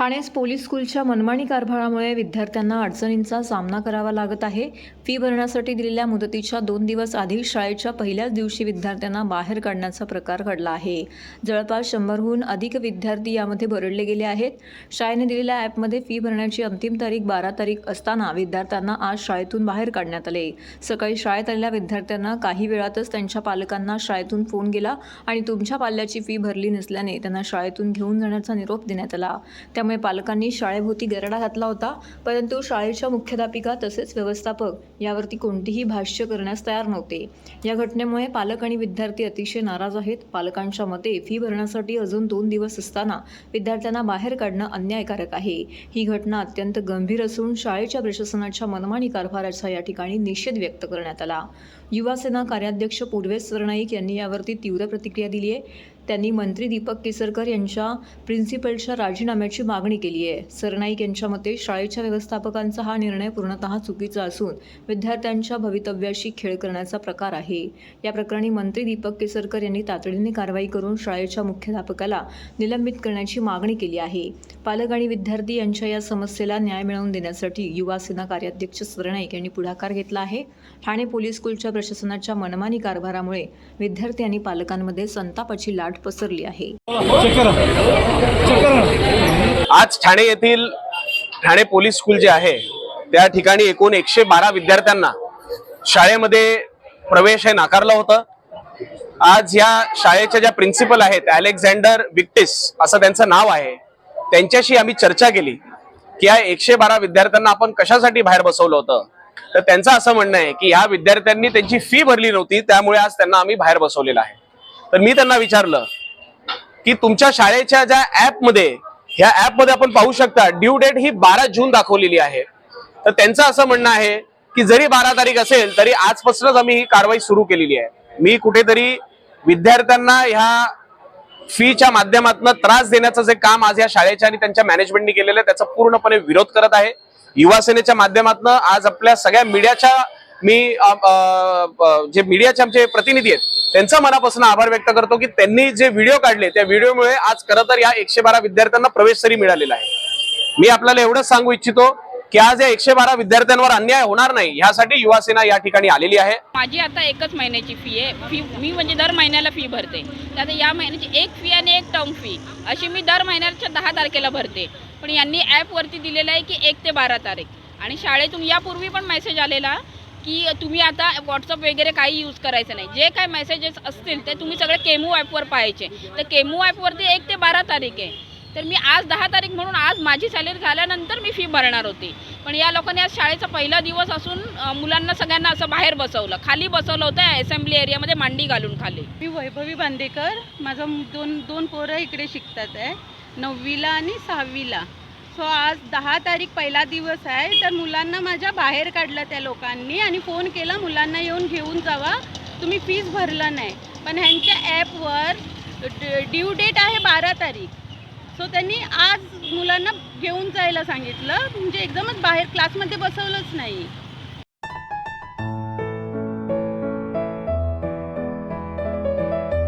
ठाण्यास police स्कूलच्या मनमानी कारभारामुळे विद्यार्थ्यांना अडचणींचा सामना करावा लागत आहे. फी भरण्यासाठी दिलेल्या मुदतीच्या दोन दिवस आधी शाळेच्या पहिल्याच दिवशी विद्यार्थ्यांना बाहेर काढण्याचा प्रकार घडला आहे. जवळपास शंभरहून अधिक विद्यार्थी यामध्ये भरडले गेले आहेत. शाळेने दिलेल्या ॲपमध्ये फी भरण्याची अंतिम तारीख बारा तारीख असताना विद्यार्थ्यांना आज शाळेतून बाहेर काढण्यात आले. सकाळी शाळेत आलेल्या विद्यार्थ्यांना काही वेळातच त्यांच्या पालकांना शाळेतून फोन गेला आणि तुमच्या पाल्याची फी भरली नसल्याने त्यांना शाळेतून घेऊन जाण्याचा निरोप देण्यात आला. त्यामुळे पालकांनी शाळेभोवती गरडा घातला होता. परंतु शाळेच्या मुख्याध्यापिका तसेच व्यवस्थापक यावरती कोणतीही भाष्य करण्यास तयार नव्हते. या घटनेमुळे पालक आणि विद्यार्थी अतिशय नाराज आहेत. पालकांच्या मते फी भरण्यासाठी अजून दोन दिवस असताना विद्यार्थ्यांना बाहेर काढणं अन्यायकारक आहे. ही घटना अत्यंत गंभीर असून शाळेच्या प्रशासनाच्या मनमानी कारभाराचा या ठिकाणी निषेध व्यक्त करण्यात आला. युवासेना कार्याध्यक्ष पूर्वेश सरनाईक यांनी यावरती तीव्र प्रतिक्रिया दिली आहे. त्यांनी मंत्री दीपक केसरकर यांच्या प्रिन्सिपलच्या राजीनाम्याची मागणी केली आहे. सरनाईक यांच्या मते शाळेच्या व्यवस्थापकांचा हा निर्णय पूर्णतः चुकीचा असून विद्यार्थ्यांच्या भवितव्याशी खेळ करण्याचा प्रकार आहे. या प्रकरणी मंत्री दीपक केसरकर यांनी तातडीने कारवाई करून शाळेच्या मुख्याध्यापकाला निलंबित करण्याची मागणी केली आहे. पालक आणि विद्यार्थी यांच्या या समस्येला न्याय मिळवून देण्यासाठी युवा सेना कार्याध्यक्ष सरनाईक यांनी पुढाकार घेतला आहे. ठाणे पोलीस स्कूलच्या प्रशासनाच्या मनमानी कारभारामुळे विद्यार्थी आणि पालकांमध्ये संतापाची लाट पसरली आहे. आज ठाणे येथील ठाणे पोलीस स्कूल जे आहे त्या ठिकाणी एकूण एकशे बारा विद्यार्थ्यांना शाळेमध्ये प्रवेश हे नाकारलं होता. आज या शाळेच्या ज्या प्रिन्सिपल आहेत अलेक्झांडर विक्टिस असं त्यांचं नाव आहे त्यांच्याशी आम्ही चर्चा केली की या एकशे बारा विद्यार्थ्यांना आपण कशासाठी बाहेर बसवलं होतं? तर त्यांचं असं म्हणणं आहे की या विद्यार्थ्यांनी त्यांची फी भरली नव्हती त्यामुळे आज त्यांना आम्ही बाहेर बसवलेलं आहे. तर मी त्यांना विचारलं की तुमच्या शाळेच्या ज्या ॲपमध्ये ह्या ॲपमध्ये आपण पाहू शकता ड्यू डेट ही बारा जून दाखवलेली आहे. तर त्यांचं असं म्हणणं आहे की जरी बारा तारीख असेल तरी आजपासूनच आम्ही ही कारवाई सुरू केलेली आहे. मी कुठेतरी विद्यार्थ्यांना ह्या फीच्या माध्यमातून त्रास देण्याचं जे काम आज या शाळेच्या आणि त्यांच्या मॅनेजमेंटनी केलेलं आहे त्याचा पूर्णपणे विरोध करत आहे. युवासेनेच्या माध्यमातून आज आपल्या सगळ्या मीडियाच्या मी जे मीडियाचे आमचे प्रतिनिधी आहेत त्यांचा मनापासून आभार व्यक्त करतो की त्यांनी जे व्हिडिओ काढले त्या व्हिडिओमुळे आज खरं तर या एकशे बारा विद्यार्थ्यांना प्रवेश तरी मिळालेला आहे. मी आपल्याला एवढंच सांगू इच्छितो की आज या एकशे बारा विद्यार्थ्यांवर अन्याय होणार नाही यासाठी युवासेना या ठिकाणी आलेली आहे. माझी आता एकच महिन्याची फी आहे. फी मी म्हणजे दर महिन्याला फी भरते. आता या महिन्याची एक फी आणि एक टर्म फी अशी मी दर महिन्याच्या दहा तारखेला भरते. पण यांनी ॲपवरती दिलेलं आहे की एक ते बारा तारीख. आणि शाळेतून यापूर्वी पण मेसेज आलेला की तुम्ही आता व्हॉट्सअप वगैरे काही यूज करायचं नाही. जे काय मेसेजेस असतील ते तुम्ही सगळे केमू ॲपवर पाहायचे. तर केमू ॲपवरती एक ते बारा तारीख आहे. तर मी आज दहा तारीख म्हणून आज माझी सॅलरी झाल्यानंतर मी फी भरणार होती. पण या लोकांनी आज शाळेचा पहिला दिवस असून मुलांना सगळ्यांना असं बाहेर बसवलं. खाली बसवलं होतं असेंब्ली एरियामध्ये मांडी घालून खाली. मी वैभवी बांदेकर. माझं दोन दोन पोरं इकडे शिकतात आहे. नववीला आणि सहावीला. सो आज दहा तारीख पहिला दिवस आहे. तर मुलांना माझ्या बाहेर काढलं त्या लोकांनी आणि फोन केला मुलांना येऊन घेऊन जावा. तुम्ही फीस भरलं नाही. पण ह्यांच्या ॲपवर ड्यू डेट आहे बारा तारीख. सो त्यांनी आज मुलांना घेऊन जायला सांगितलं. म्हणजे एकदमच बाहेर क्लासमध्ये बसवलंच नाही.